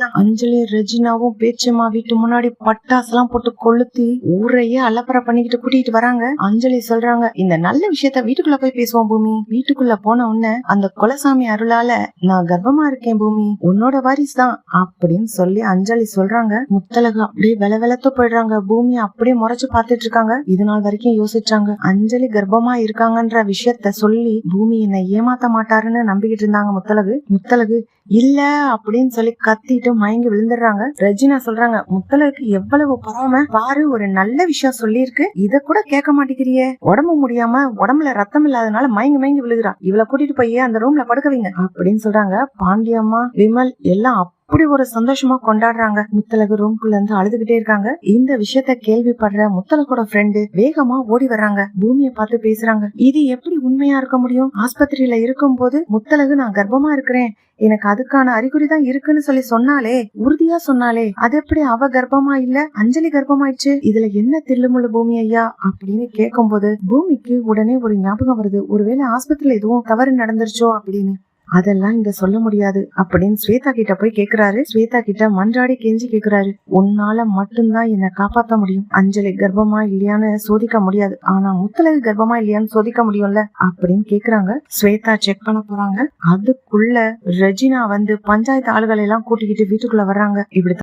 அஞ்சலி ரெஜினாவும் பேச்சம்மா வீட்டு முன்னாடி பட்டாசுலாம் போட்டு கொளுத்தி ஊரையே அலப்பற பண்ணிக்கிட்டு கூட்டிட்டு வராங்க. அஞ்சலி சொல்றாங்க இந்த நல்ல விஷயத்த வீட்டுக்குள்ள போய் பேசுவோம் பூமி. வீட்டுக்குள்ள போன உடனே அந்த குலசாமி அருளால நான் கர்ப்பமா இருக்கேன் பூமி. உன்னோட வாரிசு தான். அப்படின்னு சொல்லி அஞ்சலி சொல்றாங்க. முத்தலகு அப்படியே வெல வெலத்து போயிடுறாங்க. பூமி அப்படியே முறைச்சு பாத்துட்டு இருக்காங்க. இது நாள் வரைக்கும் யோசிச்சாங்க. அஞ்சலி கர்ப்பமா இருக்காங்கன்ற விஷயத்த சொல்லி பூமி என்னை ஏமாத்த மாட்டாருன்னு நம்பிக்கிட்டு இருந்தாங்க முத்தலகு. முத்தலகு இல்ல அப்படின்னு சொல்லி கத்திட்டு மயங்கி விழுந்துடுறாங்க. ரெஜினா சொல்றாங்க முத்தலருக்கு எவ்வளவு பொறாம? பாரு ஒரு நல்ல விஷயம் சொல்லியிருக்கு. இத கூட கேட்க மாட்டேங்கிறியே. உடம்பு முடியாம உடம்புல ரத்தம் இல்லாதனால மயங்கி மயங்கி விழுகிறான் இவளை கூட்டிட்டு போய் அந்த ரூம்ல படுக்க வைங்க. அப்படின்னு சொல்றாங்க. பாண்டியம்மா விமல் எல்லாம் அப்படி ஒரு சந்தோஷமா கொண்டாடுறாங்க. முத்தலகு ரூம்குள்ள இருந்து அழுதுகிட்டே இருக்காங்க. இந்த விஷயத்த கேள்விப்படுற முத்தலகோட ஃப்ரெண்டு வேகமா ஓடி வர்றாங்க. பூமியை பார்த்து பேசுறாங்க. இது எப்படி உண்மையா இருக்க முடியும்? ஆஸ்பத்திரியில இருக்கும் போது முத்தலகு நான் கர்ப்பமா இருக்கிறேன். எனக்கு அதுக்கான அறிகுறி தான் இருக்குன்னு சொல்லி சொன்னாலே உறுதியா சொன்னாலே அது எப்படி அவ கர்ப்பமா இல்ல அஞ்சலி கர்ப்பமாயிடுச்சு? இதுல என்ன தில்லுமுள்ளு பூமி ஐயா? அப்படின்னு கேட்கும்போது பூமிக்கு உடனே ஒரு ஞாபகம் வருது. ஒருவேளை ஆஸ்பத்திரியில எதுவும் தவறு நடந்துருச்சோ? அப்படின்னு. அதெல்லாம் இங்க சொல்ல முடியாது அப்படின்னு ஸ்வேதா கிட்ட போய் கேக்குறாரு. ஸ்வேதா கிட்ட மன்றாடி கெஞ்சி கேக்குறாரு. உன்னால மட்டும்தான் என்ன காப்பாத்த முடியும். அஞ்சலி கர்ப்பமா இல்லையான்னு சோதிக்க முடியாது. ஆனா முத்தலகு கர்ப்பமா இல்லையான்னு சோதிக்க முடியும்ல? அப்படின்னு கேக்குறாங்க. ஸ்வேதா செக் பண்ண போறாங்க. அதுக்குள்ள ரெஜினா வந்து பஞ்சாயத்து ஆளுகளை எல்லாம் கூட்டிக்கிட்டு வீட்டுக்குள்ள வர்றாங்க. இப்படி